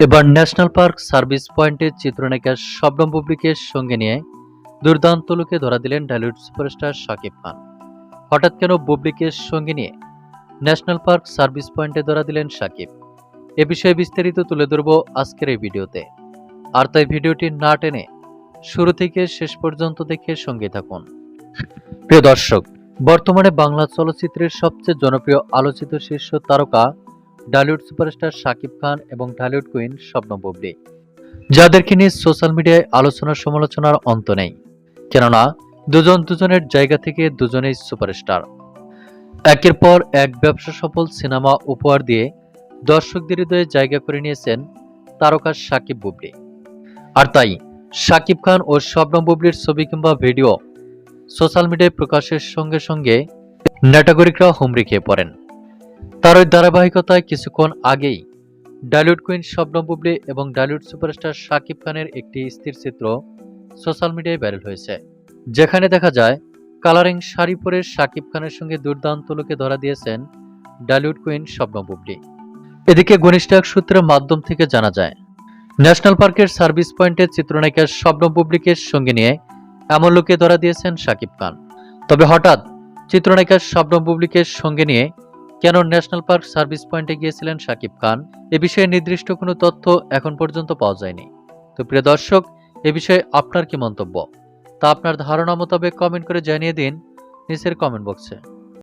এবার national park service পয়েন্টের চিত্রনায়িকা শবনম বুবলিকে সঙ্গে নিয়ে দুর্দান্ত লোকে ধরা দিলেন ঢালিউড সুপারস্টার শাকিব খান। হঠাৎ কেন বুবলিকে সঙ্গে নিয়ে ন্যাশনাল পার্ক সার্ভিস পয়েন্টে ধরা দিলেন শাকিব? এ বিষয়ে বিস্তারিত তুলে ধরব আজকের এই ভিডিওতে। আর তাই ভিডিওটি না টেনে শুরু থেকে শেষ পর্যন্ত দেখে সঙ্গে থাকুন। প্রিয় দর্শক, বর্তমানে বাংলা চলচ্চিত্রের সবচেয়ে জনপ্রিয় আলোচিত শীর্ষ তারকা ঢালিউড সুপারস্টার শাকিব খান এবং ঢালিউড কুইন স্বপ্ন বুবলি যাদেরকে নিয়ে সোশ্যাল মিডিয়ায় আলোচনা সমালোচনার অন্ত নেই। কেননা, দুজন দুজনের জায়গা থেকে দুজনেই সুপারস্টার একের পর এক ব্যবসা সফল সিনেমা উপহার দিয়ে দর্শকদের হৃদয়ে জায়গা করে নিয়েছেন তারকা সাকিব বুবলি আর তাই সাকিব খান ও শবনম বুবলির ছবি কিংবা ভিডিও সোশ্যাল মিডিয়ায় প্রকাশের সঙ্গে সঙ্গে নেটাগরিকরা হুমড়ি খেয়ে পড়েন। তার ওই ধারাবাহিকতায় কিছুক্ষণ আগেই ডালিউড কুইন, শবনম বুবলি এবং ডালিউড সুপারস্টার শাকিব খানের একটি স্থির চিত্র সোশ্যাল মিডিয়ায় ভাইরাল হয়েছে, যেখানে দেখা যায় কালারিং শাড়ি পরে শাকিব খানের সঙ্গে দুর্দান্ত লোকে ধরা দিয়েছেন ডালিউড কুইন, শবনম বুবলি। এদিকে ঘনিষ্ঠ এক সূত্রের মাধ্যম থেকে জানা যায়, ন্যাশনাল পার্কের সার্ভিস পয়েন্টের চিত্রনায়িকা শবনম বুবলিকে সঙ্গে নিয়ে এমন লোকে ধরা দিয়েছেন শাকিব খান। তবে হঠাৎ চিত্রনায়িকা শবনম বুবলিকে সঙ্গে নিয়ে কেন ন্যাশনাল পার্ক সার্ভিস পয়েন্টে গিয়েছিলেন সাকিব খান? এ বিষয়ে নির্দিষ্ট কোনো তথ্য এখন পর্যন্ত পাওয়া যায়নি। তো প্রিয় দর্শক, এ বিষয়ে আপনার কি মন্তব্য? তা আপনার ধারণা মোতাবেক কমেন্ট করে জানিয়ে দিন নিচের কমেন্ট বক্সে।